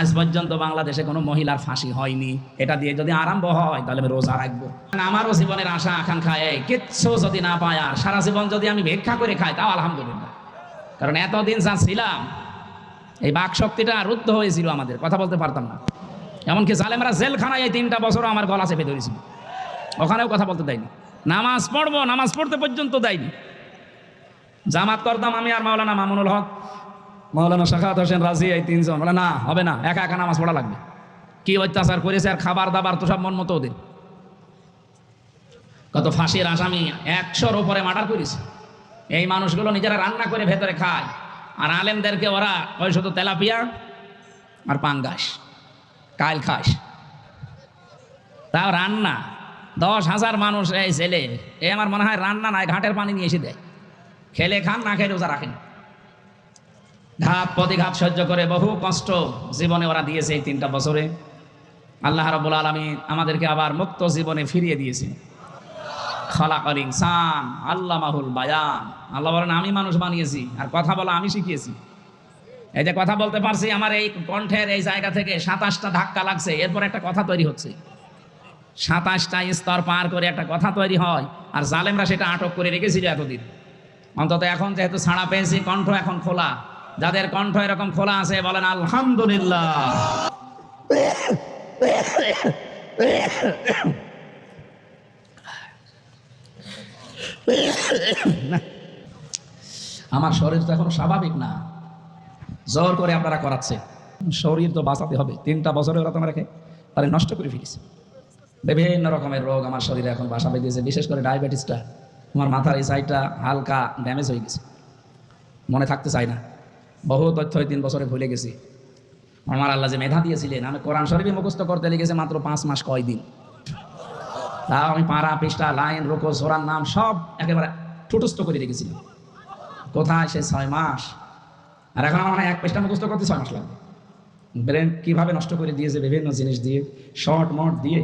আজ পর্যন্ত বাংলাদেশে কোনো মহিলার ফাঁসি হয়নি। এটা দিয়ে যদি আরম্ভ হয়, তাহলে আমি রোজা রাখব। আমারও জীবনের আশা, আকাঙ্ক্ষা এই, কিচ্ছু যদি না পায় আর সারা জীবন যদি আমি ভিক্ষা করে খাই, তাও আলহামদুলিল্লাহ। কারণ এতদিন যা ছিলাম, এই বাক শক্তিটা রুদ্ধ হয়েছিল আমাদের, কথা বলতে পারতাম না। এমনকি জালেমরা জেলখানায় এই তিনটা বছরও আমার গলা চেপে ধরেছিল। ওখানেও কথা বলতে দেয়নি। নামাজ পড়ব, নামাজ পড়তে পর্যন্ত দেয়নি। জামাত করতাম আমি আর মাওলানা মামুনুল হক। মাওলানা শাখাত হোসেন রাজি, এই তিনজন। বলে, না, হবে না, একা একা নামাজ পড়া লাগবে। কি অত্যাচার করেছে আর খাবার দাবার তো সব মন মতো ওদের। কত ফাঁসির আসামি, একশোর ওপরে মার্ডার করেছে। এই মানুষগুলো নিজেরা রান্না করে ভেতরে খায়। আর আলেমদেরকে ওরা, ওই শুধু তেলাপিয়া আর পাঙ্গাস কাল খাস। তাও রান্না। দশ হাজার মানুষ, এই ছেলে, এ আমার মনে হয় রান্না নাই, ঘাটের পানি নিয়ে এসে দেয়। খেলে খান, না খেলে রোজা রাখেন। ঘাত প্রতিঘাত সহ্য করে বহু কষ্ট জীবনে ওরা দিয়েছে এই তিনটা বছরে। আল্লাহ রাবুল আলমী আমাদেরকে আবার মুক্ত জীবনে ফিরিয়ে দিয়েছে। খলাকল ইনসান আল্লাহ মাহুল বায়ান। আল্লাহ বলেন, আমি মানুষ বানিয়েছি আর কথা বলা আমি শিখিয়েছি। এই যে কথা বলতে পারছি, আমার এই কণ্ঠের এই জায়গা থেকে সাতাশটা ধাক্কা লাগছে, এরপর একটা কথা তৈরি হচ্ছে। সাতাশটা স্তর পার করে একটা কথা তৈরি হয়, আর জালেমরা সেটা আটক করে রেখেছিল এতদিন। অন্তত এখন যেহেতু ছাড়া পেয়েছি, কণ্ঠ এখন খোলা। যাদের কণ্ঠ এরকম খোলা আছে, বলেন, আলহামদুলিল্লাহ আমার শরীর তো এখন স্বাভাবিক না। জোর করে আপনারা করাচ্ছে। শরীর তো বাঁচাতে হবে। তিনটা বছরে ওরা তোমার রেখে তাহলে নষ্ট করে ফেলেছে। বিভিন্ন রকমের রোগ আমার শরীরে এখন বাসা বেঁধেছে। বিশেষ করে ডায়াবেটিসটা। আমার মাথার এই সাইডটা হালকা ড্যামেজ হয়ে গেছে। মনে থাকতে চাই না। বহু তথ্য তিন বছরে ভুলে গেছি। আমার আল্লাহ যে মেধা দিয়েছিলেন, আমি কোরআন শরীফে মুখস্থ করতে লেগেছে মাত্র পাঁচ মাস কয় দিন। তাও আমি পাড়া, পৃষ্ঠা, লাইন, রোকো, সোরার নাম সব একেবারে ঠুটস্থ করে রেখেছিলাম। কোথায় সে ছয় মাস? আর এখন আমার এক পৃষ্ঠা মুখস্থ করতে ছয় মাস লাগবে ব্রেন কীভাবে নষ্ট করে দিয়েছে বিভিন্ন জিনিস দিয়ে শর্ট মট দিয়ে।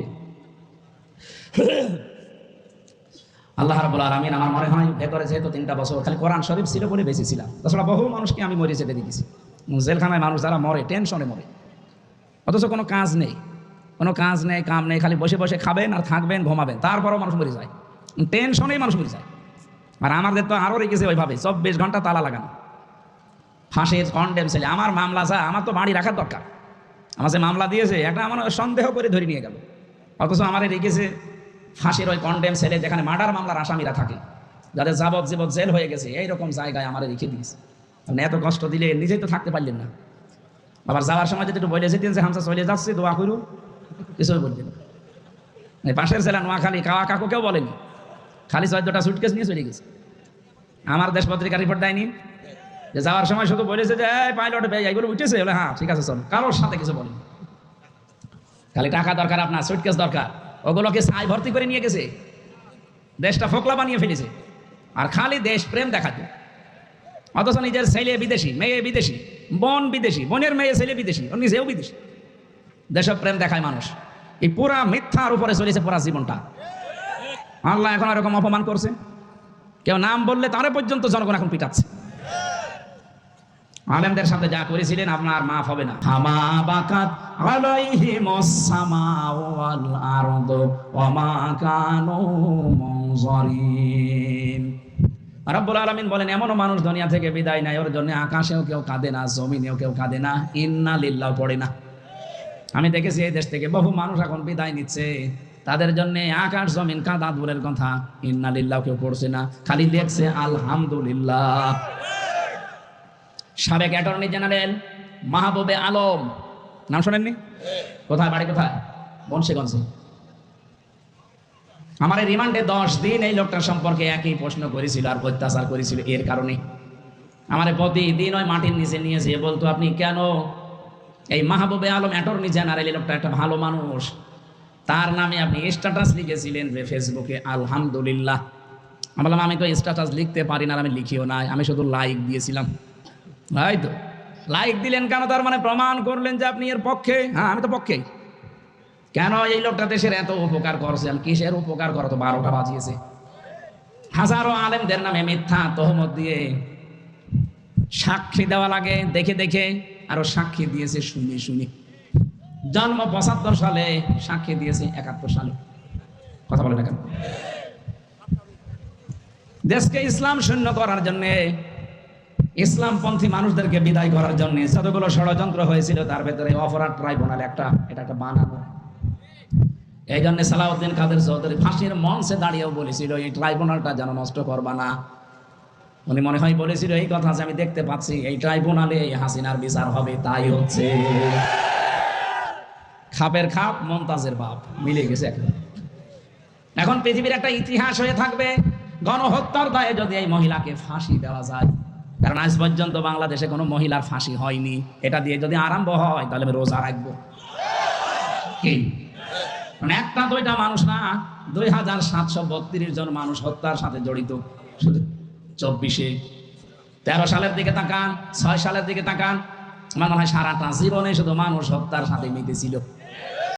আল্লাহ রাবুল আলমিন আমার মনে হয় ভেতরে যেহেতু তিনটা বছর খালি কোরআন শরীফ ছিল, বলে বেশি ছিলাম। তাছাড়া বহু মানুষকে আমি মরে যেতে দেখেছি জেলখানায় মানুষ যারা মরে, টেনশনে মরে। অথচ কোনো কাজ নেই। কোনো কাজ নেই, কাম নেই, খালি বসে বসে খাবেন আর থাকবেন, ঘুমাবেন। তারপরও মানুষ মরে যায়। টেনশনেই মানুষ মরে যায়। আর আমাদের তো আরও রেখেছে ওইভাবে, চব্বিশ ঘণ্টা তালা লাগানো। ফাঁসির কন্ডেম ছেলে আমার মামলা স্যার আমার তো বাড়ি রাখার দরকার। আমার যে মামলা দিয়েছে একটা আমার সন্দেহ করে ধরে নিয়ে গেল। অথচ আমার রেখেছে ফাঁসির ওই কন্ডেম ছেলে যেখানে মার্ডার মামলার আসামিরা থাকে, যাদের যাবত জীবত জেল হয়ে গেছে, এইরকম জায়গায় আমার রেখে দিয়েছে। আপনি এত কষ্ট দিলে নিজেই তো থাকতে পারলেন না। আবার যাওয়ার সময় যদি একটু বলে যেতেন যে হামসা চলে যাচ্ছে, দোয়া করু। কিছুই বললেন পাশের ছেলে নোয়াখালী, কাওয়া কাকু কেউ বলেনি। খালি চোদ্দটা সুটকেস নিয়ে চলে গেছে। আমার দেশ পত্রিকা রিপোর্ট দেয়নি। যে যাওয়ার সময় শুধু বলেছে যে পাইলট ভাই এইগুলো উঠেছে? বলে হ্যাঁ ঠিক আছে, চল। কারোর সাথে কিছু বলেনি। খালি টাকা দরকার আপনার সুটকেস দরকার। ওগুলোকে সাই ভর্তি করে নিয়ে গেছে। দেশটা ফোকলা বানিয়ে ফেলেছে। আর খালি দেশ প্রেম দেখাতে অথচ নিজের ছেলে বিদেশি, মেয়ে বিদেশি, বোন বিদেশি, বোনের মেয়ে ছেলে বিদেশি ও নিজেও বিদেশি। দেশপ্রেম দেখায় মানুষ। এই পুরা মিথ্যার উপরে চলেছে পুরা জীবনটা। আল্লাহ এখন এরকম অপমান করছে। কেউ নাম বললে তারা পর্যন্ত জনগণ এখন পিটাচ্ছে। আলেমদের সাথে যা করেছিলেন আপনার মাফ হবে না। হামা বাকাত ওয়াল আরদু ওয়া কানু মুনজারিন রব্বুল আলামিন বলেন মানুষ দুনিয়া থেকে বিদায় ওর জন্য আকাশেও কেউ কাঁদে না, জমিনেও কেউ কাঁদে না ইন্না লিল্লাহ পড়ে না। আমি দেখেছি এই দেশ থেকে বহু মানুষ এখন বিদায় নিচ্ছে। তাদের জন্য আকাশ জমিন কাঁদা দূরের কথা ইন্না লিল্লাহ কেউ পড়ছে না। খালি দেখছে, আলহামদুলিল্লাহ। সাবেক অ্যাটর্নি জেনারেল মাহবুবে আলম। নাম শোনেননি? কোথায়, বাড়ি কোথায়? বংশীগঞ্জে আমার রিমান্ডে দশ দিন এই লোকটার সম্পর্কে একই প্রশ্ন করেছিল আর অত্যাচার করেছিল এর কারণে। আমার প্রতিদিন ওই মাটির নিচে নিয়ে যেয়ে বলতো, আপনি কেন এই মাহবুবে আলম অ্যাটর্নি জেনারেল, এই লোকটা একটা ভালো মানুষ। তার নামে আপনি স্ট্যাটাস লিখেছিলেন যে ফেসবুকে, আলহামদুলিল্লাহ। আমি বললাম, আমি তো স্ট্যাটাস লিখতে পারি না আমি লিখিও নাই, আমি শুধু লাইক দিয়েছিলাম। তাই তো লাইক দিলেন কেন? তার মানে প্রমাণ করলেন যে আপনি এর পক্ষে। হ্যাঁ আমি তো পক্ষেই। কেন এই লোকটা দেশের এত উপকার করছেন কিসের উপকার করো? তো বারোটা বাজিয়েছে। হাজারো আলেমদের নামে মিথ্যা তহমত দিয়ে সাক্ষী দেওয়া লাগে, দেখে দেখে, আরও সাক্ষী দিয়েছে শুনে শুনে। জন্ম পঁচাত্তর সালে সাক্ষী দিয়েছে একাত্তর সালে। কথা বলে না দেশকে ইসলাম শূন্য করার জন্য ইসলামপন্থী মানুষদেরকে বিদায় করার জন্য যতগুলো ষড়যন্ত্র হয়েছিল, তার ভেতরে অপরাধ ট্রাইব্যুনাল একটা, এটা একটা বানানো এই জন্য সালাউদ্দিন কাদের চৌধুরী ফাঁসির মঞ্চে দাঁড়িয়েও বলেছিল, এই ট্রাইব্যুনালটা যেন নষ্ট করবা না। উনি মনে হয় বলেছিল, এই কথা আমি দেখতে পাচ্ছি, এই ট্রাইব্যুনালে এই হাসিনার বিচার হবে, তাই হচ্ছে। খাপের খাপ, মমতাজের বাপ, মিলে গেছে এখন পৃথিবীর একটা ইতিহাস হয়ে থাকবে, গণহত্যার দায়ে যদি এই মহিলাকে ফাঁসি দেওয়া যায় কারণ আজ পর্যন্ত বাংলাদেশে কোনো মহিলার ফাঁসি হয়নি। এটা দিয়ে যদি আরম্ভ হয়, তাহলে আমি রোজা রাখব। মানে একটা দুইটা মানুষ না, দুই হাজার সাতশো বত্রিশ জন মানুষ হত্যার সাথে জড়িত। শুধু চব্বিশে। তেরো সালের দিকে তাকান, ছয় সালের দিকে তাকান, আমার মনে হয় সারাটা জীবনে শুধু মানুষ হত্যার সাথে মিটেছিল